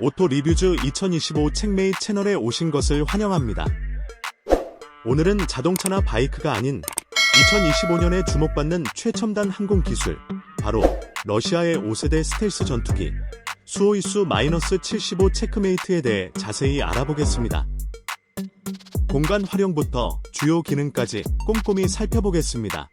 오토 리뷰즈 2025 책메이 채널에 오신 것을 환영합니다. 오늘은 자동차나 바이크가 아닌 2025년에 주목받는 최첨단 항공 기술, 바로 러시아의 5세대 스텔스 전투기 수호이수 마이너스 75 체크메이트에 대해 자세히 알아보겠습니다. 공간 활용부터 주요 기능까지 꼼꼼히 살펴보겠습니다.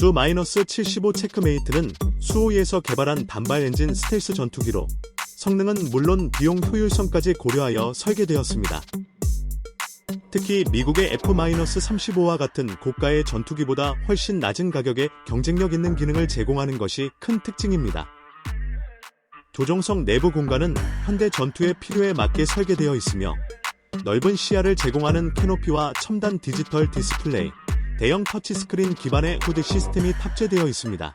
수 마이너스 75 체크메이트는 수호이에서 개발한 단발 엔진 스텔스 전투기로 성능은 물론 비용 효율성까지 고려하여 설계되었습니다. 특히 미국의 F-35와 같은 고가의 전투기보다 훨씬 낮은 가격에 경쟁력 있는 기능을 제공하는 것이 큰 특징입니다. 조종석 내부 공간은 현대 전투의 필요에 맞게 설계되어 있으며 넓은 시야를 제공하는 캐노피와 첨단 디지털 디스플레이, 대형 터치스크린 기반의 후드 시스템이 탑재되어 있습니다.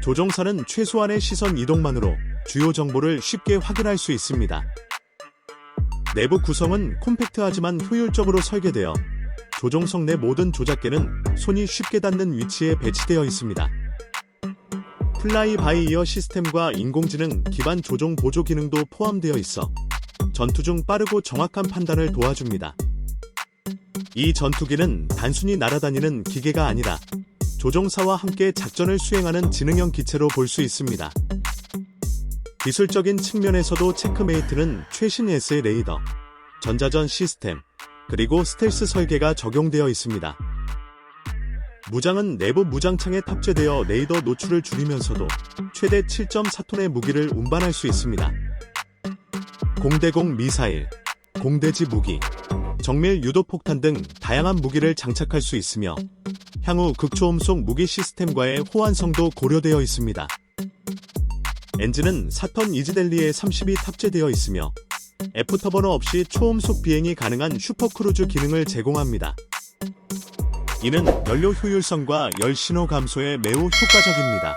조종사는 최소한의 시선 이동만으로 주요 정보를 쉽게 확인할 수 있습니다. 내부 구성은 콤팩트하지만 효율적으로 설계되어 조종석 내 모든 조작계는 손이 쉽게 닿는 위치에 배치되어 있습니다. 플라이 바이 이어 시스템과 인공지능 기반 조종 보조 기능도 포함되어 있어 전투 중 빠르고 정확한 판단을 도와줍니다. 이 전투기는 단순히 날아다니는 기계가 아니라 조종사와 함께 작전을 수행하는 지능형 기체로 볼 수 있습니다. 기술적인 측면에서도 체크메이트는 최신 SA 레이더, 전자전 시스템, 그리고 스텔스 설계가 적용되어 있습니다. 무장은 내부 무장창에 탑재되어 레이더 노출을 줄이면서도 최대 7.4톤의 무기를 운반할 수 있습니다. 공대공 미사일, 공대지 무기, 정밀 유도 폭탄 등 다양한 무기를 장착할 수 있으며 향후 극초음속 무기 시스템과의 호환성도 고려되어 있습니다. 엔진은 4톤 이지델리에 30이 탑재되어 있으며 애프터버너 없이 초음속 비행이 가능한 슈퍼크루즈 기능을 제공합니다. 이는 연료 효율성과 열 신호 감소에 매우 효과적입니다.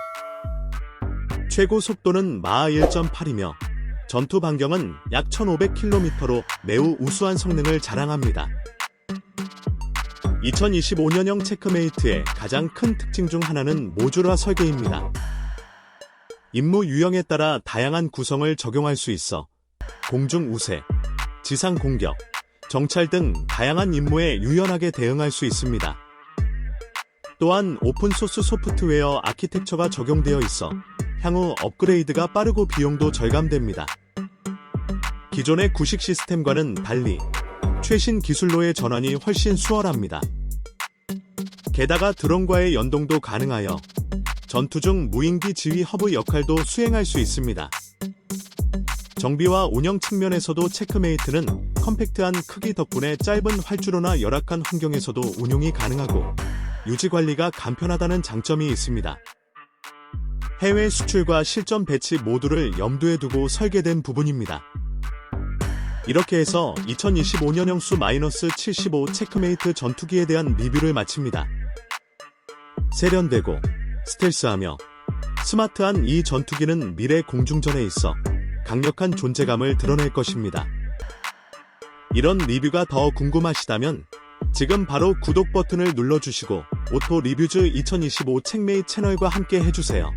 최고 속도는 마하 1.8이며 전투 반경은 약 1500km로 매우 우수한 성능을 자랑합니다. 2025년형 체크메이트의 가장 큰 특징 중 하나는 모듈화 설계입니다. 임무 유형에 따라 다양한 구성을 적용할 수 있어 공중 우세, 지상 공격, 정찰 등 다양한 임무에 유연하게 대응할 수 있습니다. 또한 오픈소스 소프트웨어 아키텍처가 적용되어 있어 향후 업그레이드가 빠르고 비용도 절감됩니다. 기존의 구식 시스템과는 달리 최신 기술로의 전환이 훨씬 수월합니다. 게다가 드론과의 연동도 가능하여 전투 중 무인기 지휘 허브 역할도 수행할 수 있습니다. 정비와 운영 측면에서도 체크메이트는 컴팩트한 크기 덕분에 짧은 활주로나 열악한 환경에서도 운용이 가능하고 유지 관리가 간편하다는 장점이 있습니다. 해외 수출과 실전 배치 모두를 염두에 두고 설계된 부분입니다. 이렇게 해서 2025년 형 수 마이너스 75 체크메이트 전투기에 대한 리뷰를 마칩니다. 세련되고 스텔스하며 스마트한 이 전투기는 미래 공중전에 있어 강력한 존재감을 드러낼 것입니다. 이런 리뷰가 더 궁금하시다면 지금 바로 구독 버튼을 눌러주시고 오토 리뷰즈 2025 책메이 채널과 함께 해주세요.